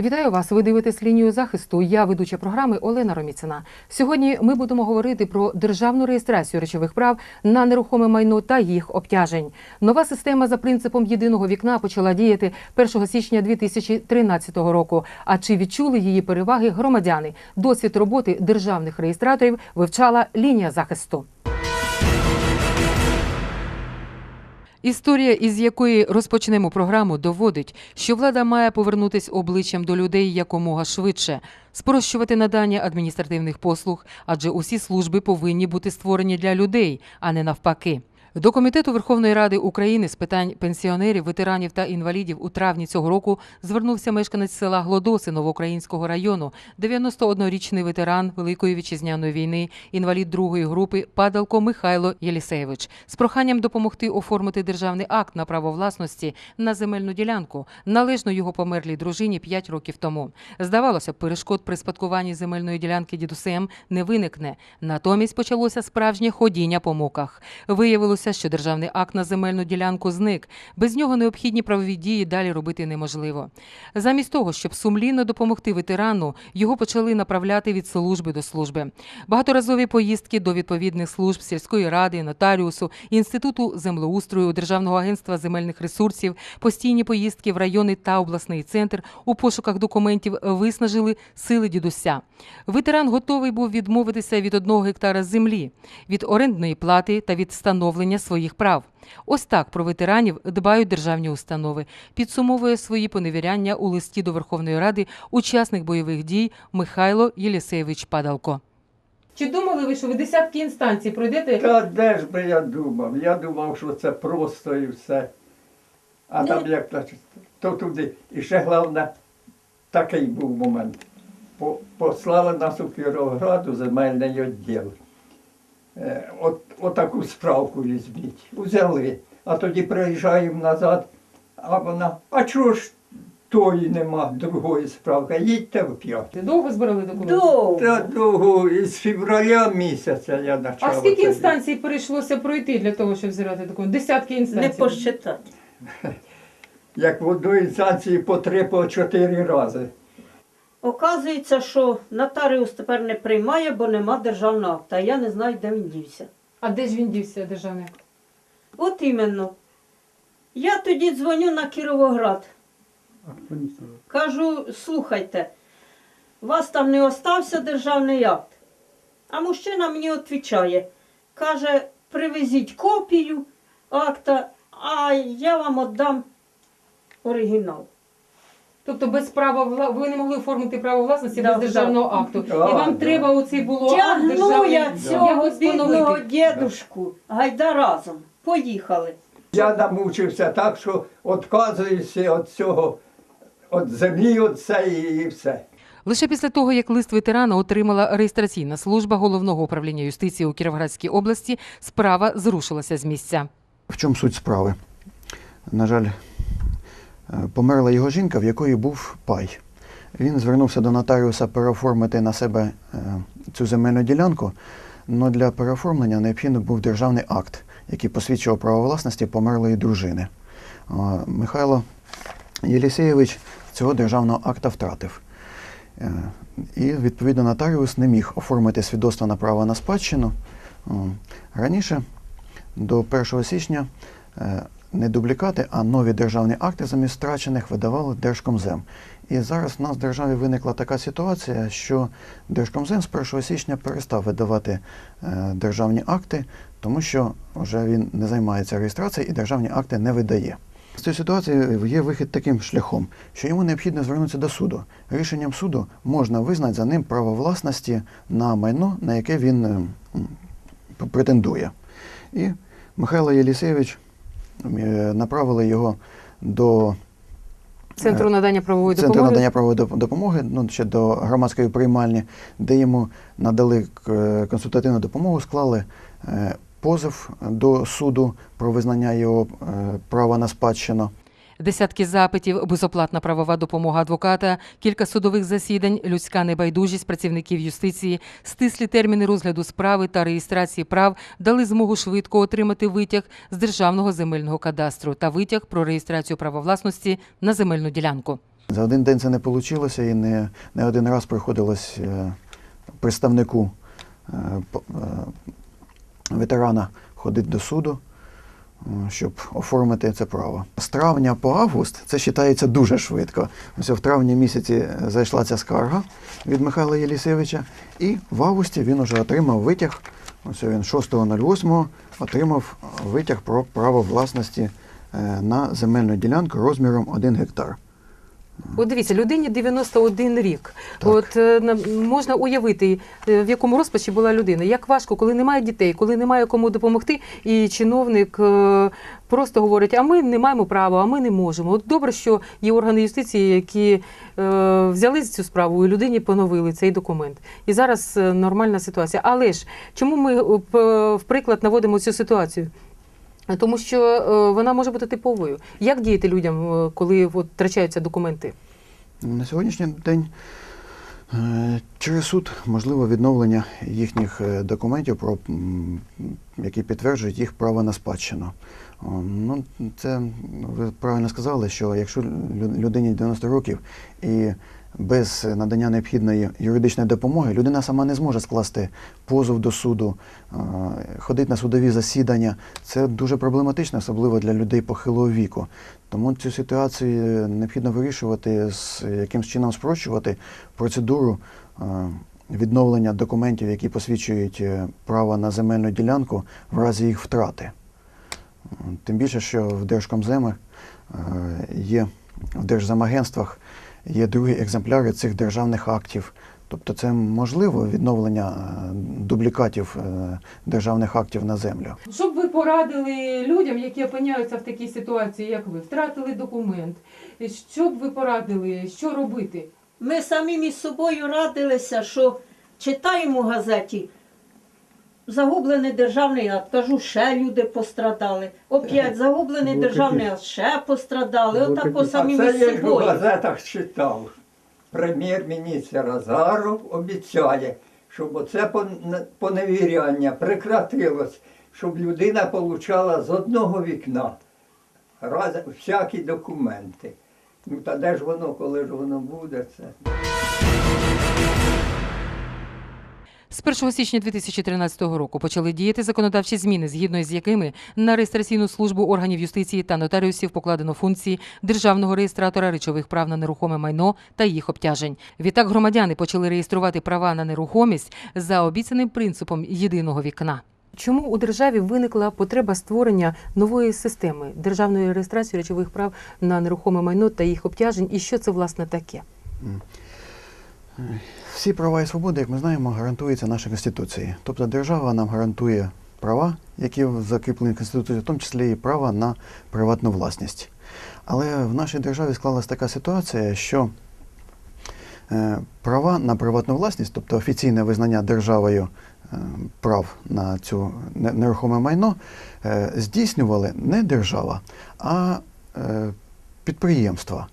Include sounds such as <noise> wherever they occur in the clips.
Вітаю вас. Ви дивитесь лінію захисту. Я ведуча програми Олена Роміцина. Сьогодні ми будемо говорити про державну реєстрацію речових прав на нерухоме майно та їх обтяжень. Нова система за принципом єдиного вікна почала діяти 1 січня 2013 року. А чи відчули її переваги громадяни? Досвід роботи державних реєстраторів вивчала лінія захисту. Історія, із якої розпочнемо програму, доводить, що влада має повернутись обличчям до людей якомога швидше, спрощувати надання адміністративних послуг, адже усі служби повинні бути створені для людей, а не навпаки. До комітету Верховної Ради України з питань пенсіонерів, ветеранів та інвалідів у травні цього року звернувся мешканець села Глодоси Новоукраїнського району, 91-річний ветеран Великої вітчизняної війни, інвалід другої групи Падалко Михайло Єлісеєвич з проханням допомогти оформити державний акт на право власності на земельну ділянку, належну його померлій дружині 5 років тому. Здавалося перешкод при спадкуванні земельної ділянки дідусем не виникне. Натомість почалося справжнє ходіння по муках. Виявилося, що державний акт на земельну ділянку зник. Без нього необхідні правові дії далі робити неможливо. Замість того, щоб сумлінно допомогти ветерану, його почали направляти від служби до служби. Багаторазові поїздки до відповідних служб сільської ради, нотаріусу, інституту землеустрою, Державного агентства земельних ресурсів, постійні поїздки в районний та обласний центр у пошуках документів виснажили сили дідуся. Ветеран готовий був відмовитися від одного гектара землі, від орендної плати та від встановлення своїх прав. Ось так про ветеранів дбають державні установи. Підсумовує свої поневіряння у листі до Верховної Ради учасник бойових дій Михайло Єлісеєвич Падалко. Чи думали ви, що ви десятки інстанцій пройдете? Та де ж би я думав? Я думав, що це просто і все. А там як то, то туди. І ще головне, такий був момент. По- Послали нас у Кіровограду земельний відділ. Е, От, отаку справку візьміть. Взяли. А тоді приїжджаємо назад, а вона, а чого ж тої нема, другої справки? Їдьте в п'ять. Довго збирали документи? Та довго, із февраля місяця я почав. А скільки інстанцій прийшлося пройти для того, щоб зібрати документи? Десятки інстанцій. Не посчитати. <laughs> Як в одної інстанції по три, по чотири рази. Оказується, що нотаріус тепер не приймає, бо нема державного акта. Я не знаю, де він дівся. А де ж він дівся, державний? акт? От іменно. Я тоді дзвоню на Кіровоград. Кажу, слухайте, у вас там не остався державний акт. А мужчина мені відповідає. Каже, привезіть копію акта, а я вам віддам оригінал. Тобто без права вла... ви не могли оформити право власності Да, без державного да. акту. Да, І вам да. треба оцей було акт Тягну державний я цього бідного дідушку. Гайда разом. Поїхали. Я намучився так, що відказуюся від цього, від землі, від цієї і все. Лише після того, як лист ветерана отримала реєстраційна служба головного управління юстиції у Кіровоградській області, справа зрушилася з місця. В чому суть справи? На жаль, померла його жінка, в якої був пай. Він звернувся до нотаріуса переоформити на себе е, цю земельну ділянку, але для переоформлення необхідно був державний акт, який посвідчував право власності померлої дружини. Е, Михайло Єлісеєвич цього державного акта втратив. Е, І, відповідно, нотаріус не міг оформити свідоцтво на право на спадщину. Е, Раніше до 1 січня е, не дублікати, а нові державні акти замість втрачених видавали Держкомзем. І зараз в нас в державі виникла така ситуація, що Держкомзем з 1 січня перестав видавати е, державні акти, тому що вже він не займається реєстрацією і державні акти не видає. З цієї ситуації є вихід таким шляхом, що йому необхідно звернутися до суду. Рішенням суду можна визнати за ним право власності на майно, на яке він е, претендує. І Михайло Єлісєвич е, направили його до Центру надання правової Центру допомоги. надання правової доп- допомоги, ну, ще до громадської приймальні, де йому надали е, консультативну допомогу, склали е, позов до суду про визнання його е, права на спадщину. Десятки запитів, безоплатна правова допомога адвоката, кілька судових засідань, людська небайдужість працівників юстиції, стислі терміни розгляду справи та реєстрації прав дали змогу швидко отримати витяг з державного земельного кадастру та витяг про реєстрацію права власності на земельну ділянку. За один день це не вийшло і не, не один раз приходилось е, представнику е, е, ветерана ходити до суду, щоб оформити це право. З травня по август це вважається дуже швидко. Ось в травні місяці зайшла ця скарга від Михайла Єлісевича, і в августі він уже отримав витяг. Ось він 6.08 отримав витяг про право власності е, на земельну ділянку розміром 1 гектар. От дивіться, людині 91 рік. Так. От е, можна уявити, е, в якому розпачі була людина. Як важко, коли немає дітей, коли немає кому допомогти, і чиновник е, просто говорить: а ми не маємо права, а ми не можемо. От добре, що є органи юстиції, які е, взяли цю справу і людині поновили цей документ. І зараз нормальна ситуація. Але ж чому ми в приклад наводимо цю ситуацію? Тому що е, вона може бути типовою. Як діяти людям, е, коли от, втрачаються документи? На сьогоднішній день е, через суд можливо відновлення їхніх е, документів, про, які підтверджують їх право на спадщину. Ну, це ви правильно сказали, що якщо людині 90 років і без надання необхідної юридичної допомоги людина сама не зможе скласти позов до суду, е, ходити на судові засідання. Це дуже проблематично, особливо для людей похилого віку. Тому цю ситуацію необхідно вирішувати, з якимсь чином спрощувати процедуру е, відновлення документів, які посвідчують е, право на земельну ділянку в разі їх втрати. Тим більше, що в Держкомземах є в держзамагентствах є другі екземпляри цих державних актів. Тобто це можливо відновлення е, дублікатів е, державних актів на землю. Що б ви порадили людям, які опиняються в такій ситуації, як ви, втратили документ? Що б ви порадили, що робити? Ми самі між собою радилися, що читаємо в газеті. Загублений державний акт. Кажу, ще люди пострадали. Опять загублений державний акт, ще пострадали. Отако самі а це я у собою. газетах читав. Прем'єр-міністр Азаров обіцяє, щоб оце пон- поневіряння прекратилось, щоб людина отримала з одного вікна раз, всякі документи. Ну та де ж воно, коли ж воно буде це? З 1 січня 2013 року почали діяти законодавчі зміни, згідно з якими на реєстраційну службу органів юстиції та нотаріусів покладено функції державного реєстратора речових прав на нерухоме майно та їх обтяжень. Відтак громадяни почали реєструвати права на нерухомість за обіцяним принципом єдиного вікна. Чому у державі виникла потреба створення нової системи державної реєстрації речових прав на нерухоме майно та їх обтяжень, і що це власне таке? Всі права і свободи, як ми знаємо, гарантуються нашою Конституцією. Тобто держава нам гарантує права, які закріплені Конституцією, в тому числі і права на приватну власність. Але в нашій державі склалася така ситуація, що е, права на приватну власність, тобто офіційне визнання державою е, прав на цю нерухоме майно, е, здійснювали не держава, а підприємства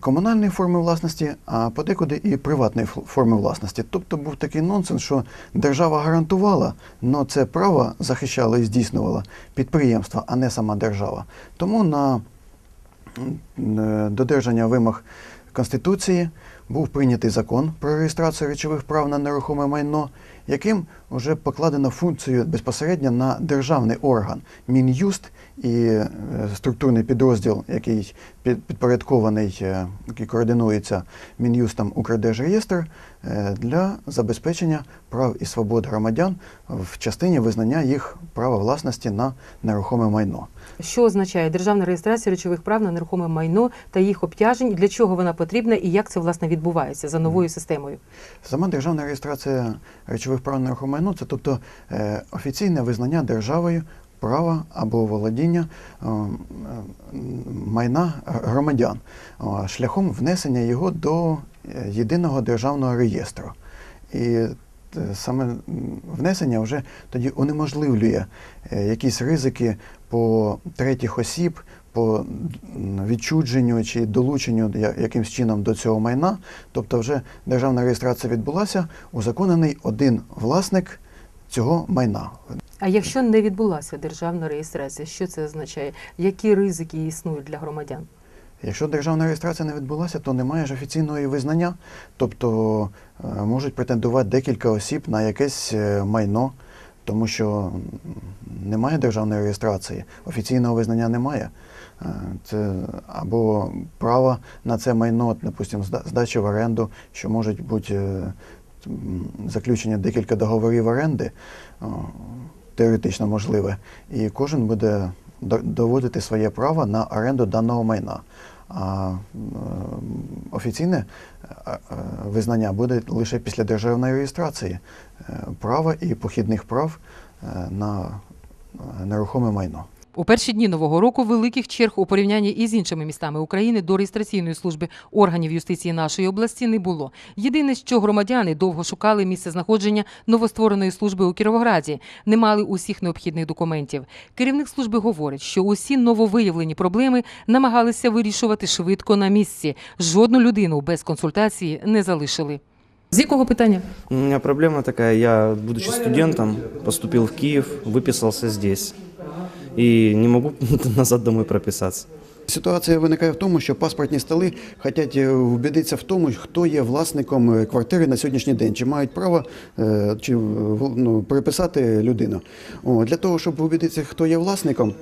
комунальної форми власності, а подекуди і приватної форми власності. Тобто був такий нонсенс, що держава гарантувала, але це право захищало і здійснювало підприємства, а не сама держава. Тому на е, додержання вимог Конституції був прийнятий закон про реєстрацію речових прав на нерухоме майно, яким вже покладено функцію безпосередньо на державний орган Мін'юст і е, структурний підрозділ, який під- підпорядкований, е, який координується Мін'юстом Укрдержреєстр е, для забезпечення прав і свобод громадян в частині визнання їх права власності на нерухоме майно. Що означає державна реєстрація речових прав на нерухоме майно та їх обтяжень? Для чого вона потрібна і як це власне відбувається за новою системою? Сама державна реєстрація речових прав на нерухоме майно це тобто офіційне визнання державою права або володіння е, майна громадян е, шляхом внесення його до е, єдиного державного реєстру. І е, саме внесення вже тоді унеможливлює е, якісь ризики по третіх осіб, по відчудженню чи долученню якимсь чином до цього майна. Тобто вже державна реєстрація відбулася, узаконений один власник цього майна. А якщо не відбулася державна реєстрація, що це означає? Які ризики існують для громадян? Якщо державна реєстрація не відбулася, то немає ж офіційного визнання, тобто е, можуть претендувати декілька осіб на якесь е, майно, тому що немає державної реєстрації, офіційного визнання немає. Е, Це або право на це майно, допустимо, зда- здачі в оренду, що можуть бути м, заключені декілька договорів оренди, теоретично можливе, і кожен буде доводити своє право на оренду даного майна. А е, офіційне е, е, визнання буде лише після державної реєстрації права і похідних прав на нерухоме майно. У перші дні нового року великих черг у порівнянні із іншими містами України до реєстраційної служби органів юстиції нашої області не було. Єдине, що громадяни довго шукали місце знаходження новоствореної служби у Кіровограді, не мали усіх необхідних документів. Керівник служби говорить, що усі нововиявлені проблеми намагалися вирішувати швидко на місці. Жодну людину без консультації не залишили. З якого питання? У меня проблема такая, я, будучи студентом, поступил в Киев, выписался здесь. И не могу <laughs> назад домой прописаться. Ситуація виникає в тому, що паспортні столи хочуть е, вбідитися в тому, хто є власником е, квартири на сьогоднішній день, чи мають право е, чи, ну, приписати людину. О, для того, щоб убідитися, хто є власником, е,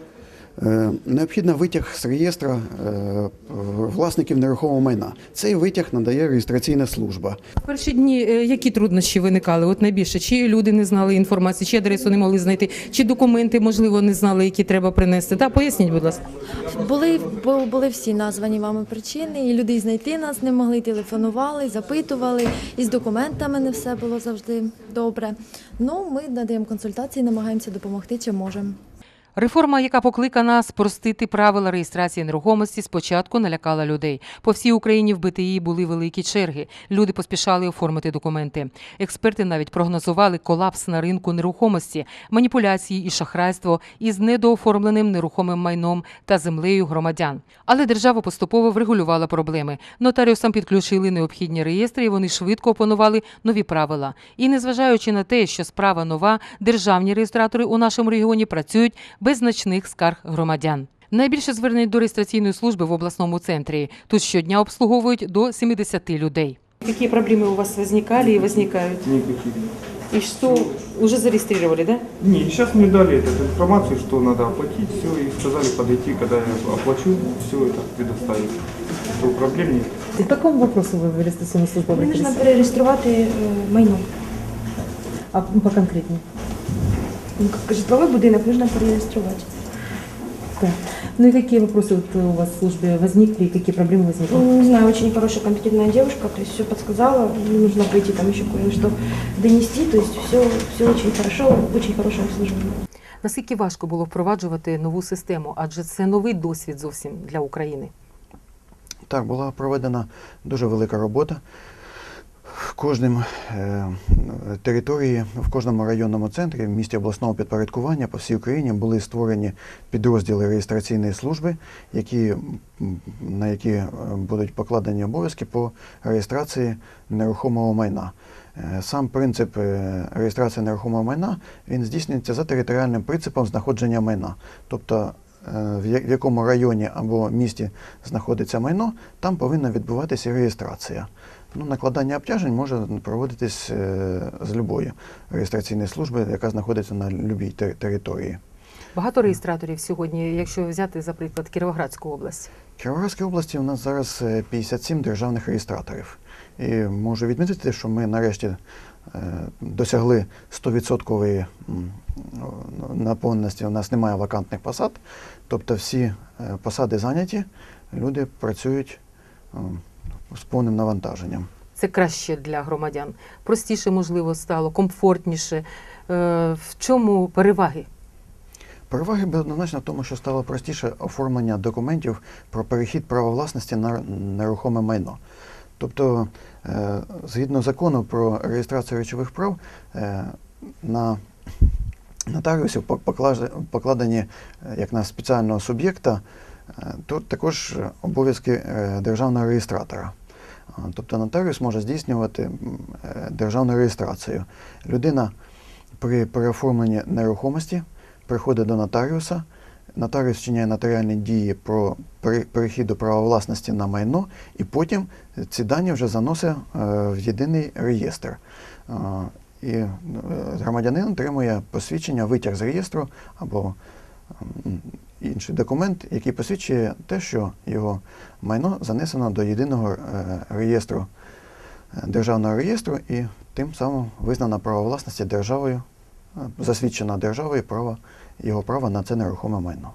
необхідно витяг з реєстра е, власників нерухомого майна. Цей витяг надає реєстраційна служба. В перші дні е, які труднощі виникали? От найбільше, чи люди не знали інформації, чи адресу не могли знайти, чи документи, можливо, не знали, які треба принести. Та поясніть, будь ласка. Були, бу- були всі названі вами причини, і люди знайти нас не могли, телефонували, запитували, і з документами не все було завжди добре. Ну, ми надаємо консультації, намагаємося допомогти, чи можемо. Реформа, яка покликана спростити правила реєстрації нерухомості, спочатку налякала людей. По всій Україні в БТІ були великі черги. Люди поспішали оформити документи. Експерти навіть прогнозували колапс на ринку нерухомості, маніпуляції і шахрайство із недооформленим нерухомим майном та землею громадян. Але держава поступово врегулювала проблеми. Нотаріусам підключили необхідні реєстри, і вони швидко опанували нові правила. І незважаючи на те, що справа нова, державні реєстратори у нашому регіоні працюють без значних скарг громадян. Найбільше звернень до реєстраційної служби в обласному центрі. Тут щодня обслуговують до 70 людей. Які проблеми у вас возникали і возникають? Никаких. І що вже зареєстрували, да? Не, сейчас мне дали эту информацию, что надо оплатить, все, и сказали подойти, когда я оплачу, все это предоставить. Что проблем нет. По якому вопросу ви в реєстраційну службу Мені потрібно перереєструвати е, майно. А поконкретніше? Житловий будинок потрібно перереєструвати. Ну и какие вопросы вот у вас в службе возникли, и какие проблемы возникли? Ну, не знаю, очень хорошая, компетентная девушка, то есть все подсказала, не нужно прийти там еще кое-что донести, то есть все, все очень хорошо, очень хорошее обслуживание. Наскільки важко було впроваджувати нову систему, адже це новий досвід зовсім для України. Так, була проведена дуже велика робота. В кожному е, території, в кожному районному центрі, в місті обласного підпорядкування по всій Україні були створені підрозділи реєстраційної служби, які, на які е, будуть покладені обов'язки по реєстрації нерухомого майна. Е, Сам принцип е, реєстрації нерухомого майна він здійснюється за територіальним принципом знаходження майна. Тобто в якому районі або місті знаходиться майно, там повинна відбуватися реєстрація. Ну, накладання обтяжень може проводитись е, з любої реєстраційної служби, яка знаходиться на будь-якій території. Багато реєстраторів сьогодні, якщо взяти, за приклад, Кіровоградську область. В Кіровоградській області у нас зараз е, 57 державних реєстраторів. І можу відмітити, що ми нарешті е, досягли 100% м, наповненості. У нас немає вакантних посад, тобто всі е, посади зайняті, люди працюють з повним навантаженням. Це краще для громадян. Простіше, можливо, стало, комфортніше. Е, В чому переваги? Переваги однозначно в тому, що стало простіше оформлення документів про перехід права власності на нерухоме майно. Тобто, е, згідно закону про реєстрацію речових прав, е, на нотаріусів пок- покладені як на спеціального суб'єкта, тут також обов'язки державного реєстратора. А, Тобто нотаріус може здійснювати е, державну реєстрацію. Людина при переоформленні нерухомості приходить до нотаріуса, нотаріус вчиняє нотаріальні дії про перехід до права власності на майно, і потім ці дані вже заносить е, в єдиний реєстр. Е, І е, громадянин отримує посвідчення, витяг з реєстру або інший документ, який посвідчує те, що його майно занесено до єдиного е, реєстру е, державного реєстру і тим самим визнано право власності державою, е, засвідчено державою право, його право на це нерухоме майно.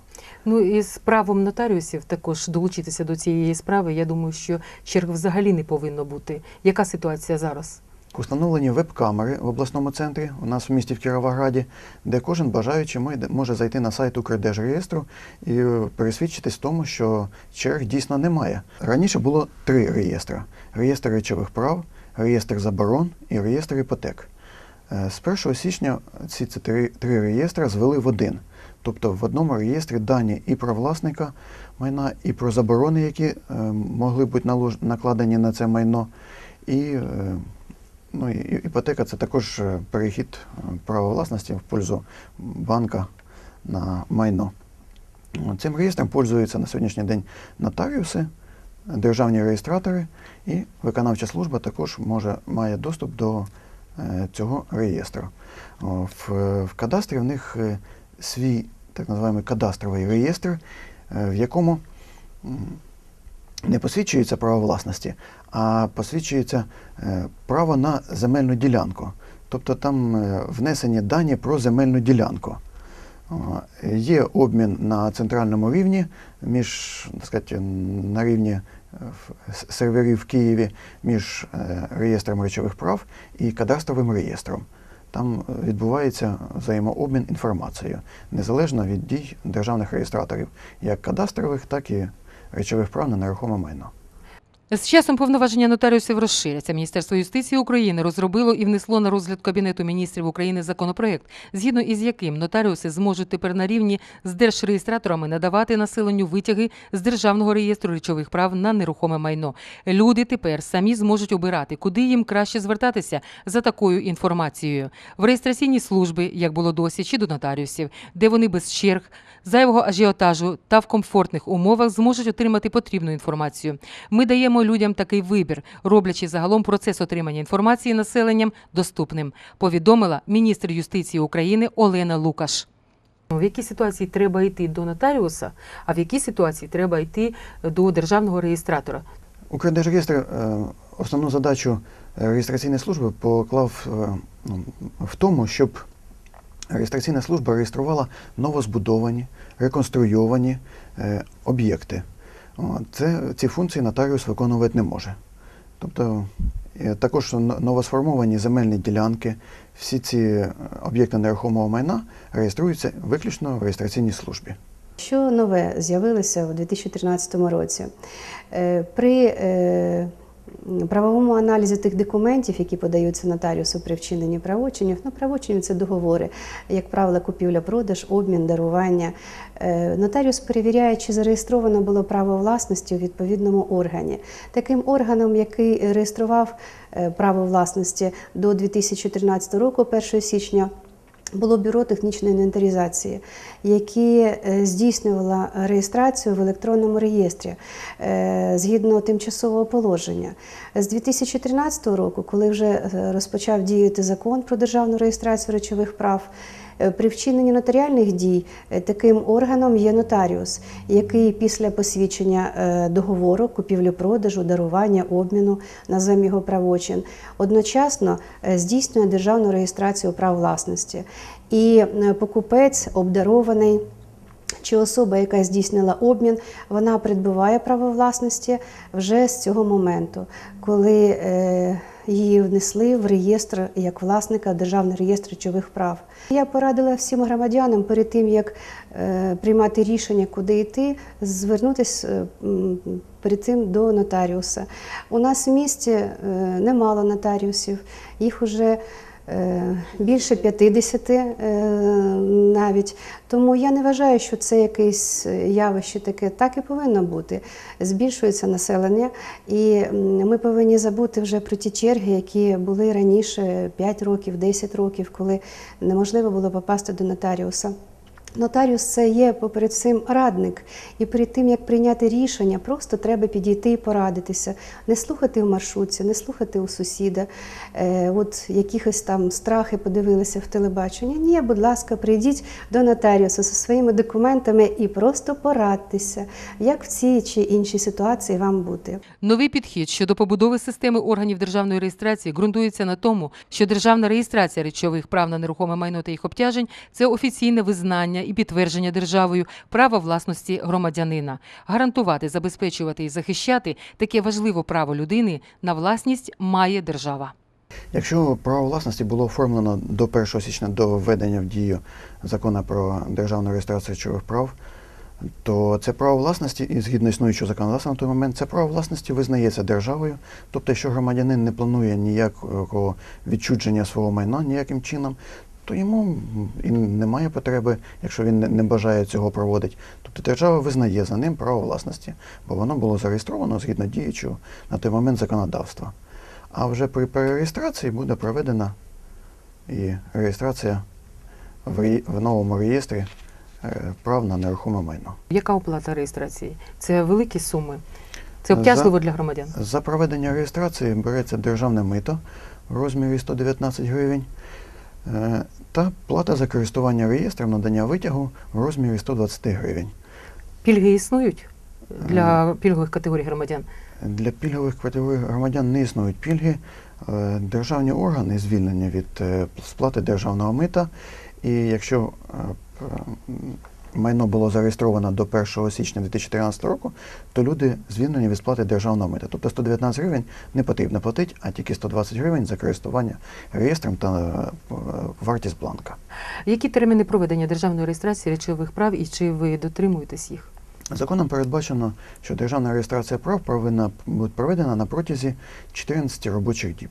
Ну і з правом нотаріусів також долучитися до цієї справи. Я думаю, що черг взагалі не повинно бути. Яка ситуація зараз? Установлені веб-камери в обласному центрі у нас в місті в Кіровограді, де кожен бажаючий може зайти на сайт Укрдержреєстру і пересвідчитись в тому, що черг дійсно немає. Раніше було три реєстри: реєстр речових прав, реєстр заборон і реєстр іпотек. Е, З 1 січня ці три, реєстри звели в один. Тобто в одному реєстрі дані і про власника майна, і про заборони, які е, могли бути накладені на це майно, і е, Ну, і іпотека це також е, перехід е, права власності в пользу банка на майно. Цим реєстром пользуються на сьогоднішній день нотаріуси, державні реєстратори і виконавча служба також може, має доступ до е, цього реєстру. В, в кадастрі в них свій так називаємо кадастровий реєстр, в якому не посвідчується право власності, а посвідчується е, право на земельну ділянку. Тобто там е, внесені дані про земельну ділянку. Є обмін на центральному рівні між, так сказати, на рівні е, серверів в Києві між реєстром речових прав і кадастровим реєстром. Там відбувається взаємообмін інформацією, незалежно від дій державних реєстраторів, як кадастрових, так і речових прав на нерухоме майно. З часом повноваження нотаріусів розширяться. Міністерство юстиції України розробило і внесло на розгляд Кабінету міністрів України законопроект, згідно із яким нотаріуси зможуть тепер на рівні з держреєстраторами надавати населенню витяги з державного реєстру речових прав на нерухоме майно. Люди тепер самі зможуть обирати, куди їм краще звертатися за такою інформацією в реєстраційні служби, як було досі, чи до нотаріусів, де вони без черг, зайвого ажіотажу та в комфортних умовах зможуть отримати потрібну інформацію. Ми даємо людям такий вибір, роблячи загалом процес отримання інформації населенням доступним, повідомила міністр юстиції України Олена Лукаш. В якій ситуації треба йти до нотаріуса, а в якій ситуації треба йти до державного реєстратора? Укрдержреєстр е, основну задачу е, реєстраційної служби поклав е, ну, в тому, щоб реєстраційна служба реєструвала новозбудовані, реконструйовані об'єкти. Це, ці функції нотаріус виконувати не може. Тобто е, також новосформовані земельні ділянки, всі ці е, об'єкти нерухомого майна реєструються виключно в реєстраційній службі. Що нове з'явилося у 2013 році? Е, При правовому аналізі тих документів, які подаються нотаріусу при вчиненні правочинів, ну правочинів це договори, як правило, купівля-продаж, обмін, дарування. Е, Нотаріус перевіряє, чи зареєстровано було право власності у відповідному органі. Таким органом, який реєстрував е, право власності до 2013 року, 1 січня. Було бюро технічної інвентаризації, яке здійснювало реєстрацію в електронному реєстрі е, згідно тимчасового положення. З 2013 року, коли вже е, розпочав діяти закон про державну реєстрацію речових прав, при вчиненні нотаріальних дій е, таким органом є нотаріус, який після посвідчення е, договору, купівлі-продажу, дарування, обміну, називаємо його правочин, одночасно е, здійснює державну реєстрацію прав власності. І е, покупець обдарований. Чи особа, яка здійснила обмін, вона придбуває право власності вже з цього моменту, коли е, її внесли в реєстр як власника Державний реєстр речових прав. Я порадила всім громадянам перед тим, як е, приймати рішення, куди йти, звернутися перед цим до нотаріуса. У нас в місті е, немало нотаріусів, їх уже е, більше 50 е, навіть. Тому я не вважаю, що це якесь явище таке. Так і повинно бути. Збільшується населення, і ми повинні забути вже про ті черги, які були раніше 5 років, 10 років, коли неможливо було попасти до нотаріуса. Нотаріус це є поперед всім радник, і перед тим як прийняти рішення, просто треба підійти і порадитися, не слухати в маршрутці, не слухати у сусіда, е, от якихось там страхи подивилися в телебаченні. Ні, будь ласка, прийдіть до нотаріуса зі своїми документами і просто порадьтеся, як в цій чи іншій ситуації вам бути. Новий підхід щодо побудови системи органів державної реєстрації ґрунтується на тому, що державна реєстрація речових прав на нерухоме майно та їх обтяжень це офіційне визнання і підтвердження державою права власності громадянина. Гарантувати, забезпечувати і захищати таке важливе право людини на власність має держава. Якщо право власності було оформлено до 1 січня до введення в дію закону про державну реєстрацію речових прав, то це право власності, і згідно існуючого законодавства на той момент, це право власності визнається державою. Тобто, якщо громадянин не планує ніякого відчудження свого майна ніяким чином, то йому і немає потреби, якщо він не- бажає цього проводити. Тобто держава визнає за ним право власності, бо воно було зареєстровано згідно діючого на той момент законодавства. А вже при перереєстрації буде проведена і реєстрація в, в новому реєстрі е, прав на нерухоме майно. Яка оплата реєстрації? Це великі суми. Це обтяжливо для громадян. За проведення реєстрації береться державне мито в розмірі 119 гривень е, та плата за користування реєстром надання витягу в розмірі 120 гривень. Пільги існують для пільгових категорій громадян. Для пільгових категорій громадян не існують пільги. Е, Державні органи звільнені від е, сплати державного мита. І якщо е, майно було зареєстровано до 1 січня 2013 року, то люди звільнені від сплати державного мита. Тобто 119 гривень не потрібно платити, а тільки 120 гривень за користування реєстром та е, вартість бланка. Які терміни проведення державної реєстрації речових прав і чи ви дотримуєтесь їх? Законом передбачено, що державна реєстрація прав повинна бути проведена на протязі 14 робочих діб.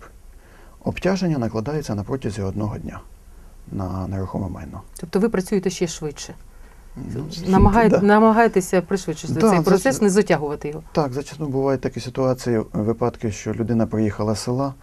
Обтяження накладається на протязі одного дня на нерухоме майно. Тобто ви працюєте ще швидше. Ну, да. намагайтеся пришвидшити Да, цей процес, процес, не затягувати його. Так, зачасту бувають такі ситуації, випадки, що людина приїхала з села,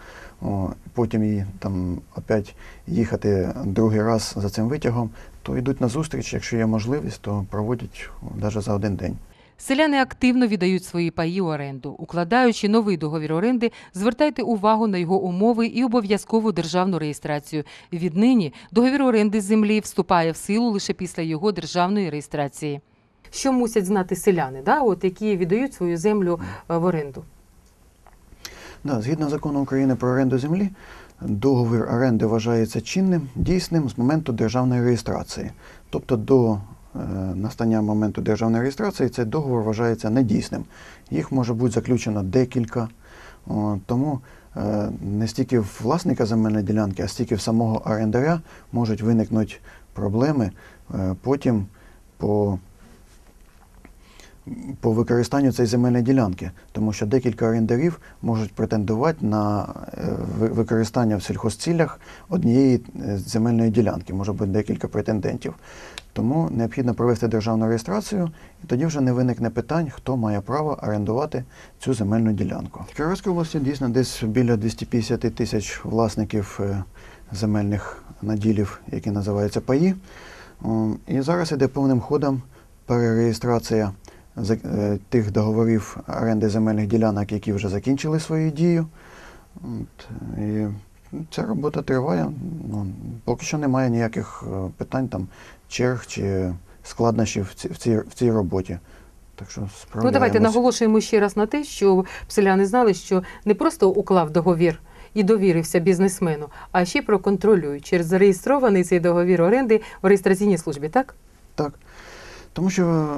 о, потім їй там опять їхати другий раз за цим витягом, то йдуть на зустріч, якщо є можливість, то проводять навіть за один день. Селяни активно віддають свої паї у оренду. Укладаючи новий договір оренди, звертайте увагу на його умови і обов'язкову державну реєстрацію. Віднині договір оренди землі вступає в силу лише після його державної реєстрації. Що мусять знати селяни, да? от, які віддають свою землю е, в оренду? Да, згідно закону України про оренду землі, договір оренди вважається чинним, дійсним з моменту державної реєстрації. Тобто до настання моменту державної реєстрації цей договір вважається недійсним. Їх може бути заключено декілька. Тому е, не стільки в власника земельної ділянки, а стільки в самого орендаря можуть виникнути проблеми е, потім по по використанню цієї земельної ділянки, тому що декілька орендарів можуть претендувати на е, використання в сільхозцілях однієї е, земельної ділянки, може бути декілька претендентів. Тому необхідно провести державну реєстрацію, і тоді вже не виникне питань, хто має право орендувати цю земельну ділянку. В Кіровській області дійсно десь біля 250 тисяч власників е, земельних наділів, які називаються паї. І зараз іде повним ходом перереєстрація тих договорів оренди земельних ділянок, які вже закінчили свою дію. От, і ця робота триває. Ну, поки що немає ніяких е, питань, там, черг чи складнощів в цій, в цій, в цій роботі. Так що Ну давайте наголошуємо ще раз на те, що селяни знали, що не просто уклав договір і довірився бізнесмену, а ще проконтролюють через зареєстрований цей договір оренди в реєстраційній службі, так? Так. Тому що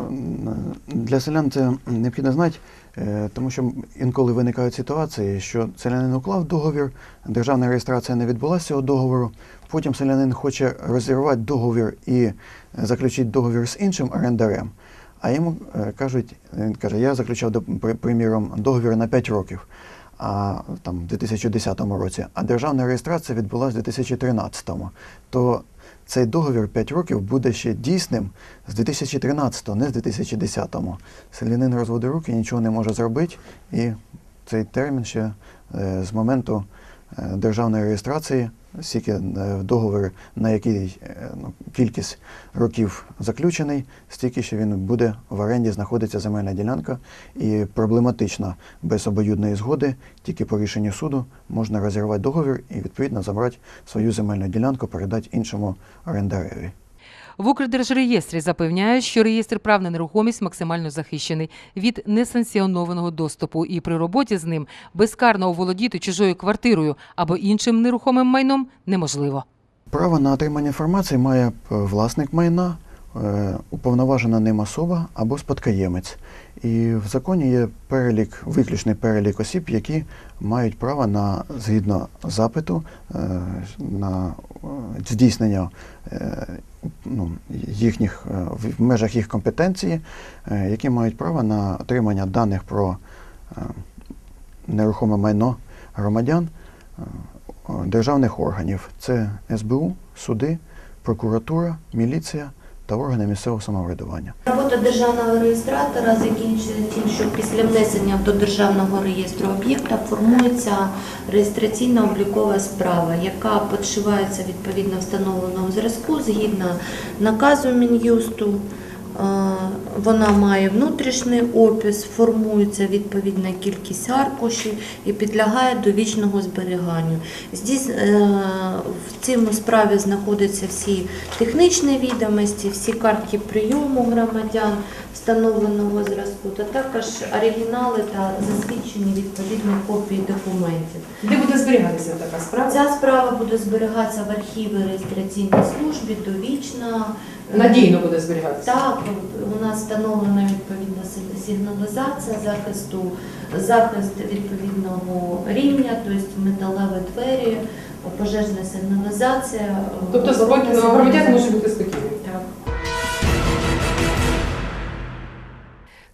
для селян це необхідно знати, е, тому що інколи виникають ситуації, що селянин уклав договір, державна реєстрація не відбулася цього договору, потім селянин хоче розірвати договір і заключити договір з іншим орендарем, а йому е, кажуть, він каже, я заключав, приміром, договір на 5 років. А там в 2010 році, а державна реєстрація відбулася в 2013, то цей договір 5 років буде ще дійсним з 2013, не з 2010. Селянин розводить руки, нічого не може зробити, і цей термін ще е, з моменту е, державної реєстрації скільки е, договір, на який е, ну, кількість років заключений, стільки ще він буде в оренді знаходиться земельна ділянка. І проблематично без обоюдної згоди, тільки по рішенню суду можна розірвати договір і відповідно забрати свою земельну ділянку, передати іншому орендареві. В Укрдержреєстрі запевняють, що реєстр прав на нерухомість максимально захищений від несанкціонованого доступу, і при роботі з ним безкарно оволодіти чужою квартирою або іншим нерухомим майном неможливо. Право на отримання інформації має е, власник майна, уповноважена ним особа або спадкоємець. І в законі є перелік, виключний перелік осіб, які мають право на згідно запиту е, на е, здійснення е, ну, їхніх е, в межах їх компетенції, е, які мають право на отримання даних про е, нерухоме майно громадян е, е, державних органів. Це СБУ, суди, прокуратура, міліція та органи місцевого самоврядування. Робота державного реєстратора закінчується тим, що після внесення до державного реєстру об'єкта формується реєстраційна облікова справа, яка підшивається відповідно встановленому зразку згідно наказу Мін'юсту. Вона має внутрішній опис, формується відповідна кількість аркушів і підлягає довічного зберіганню. Здесь, в цьому справі знаходяться всі технічні відомості, всі картки прийому громадян встановленого зразку, та також оригінали та засвідчені відповідні копії документів. Де буде зберігатися така справа? Ця справа буде зберігатися в архіві реєстраційній службі довічно. Надійно буде зберігатися. Так, у нас встановлена відповідна сигналізація захисту, захист відповідного рівня, тобто металеві двері, пожежна сигналізація. Тобто оборонна спокійно сигналізація. можуть бути спокійні. Так.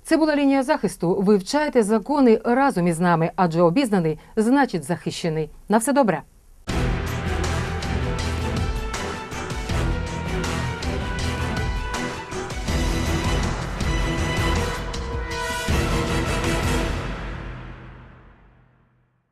Це була лінія захисту. Вивчайте закони разом із нами, адже обізнаний значить захищений. На все добре.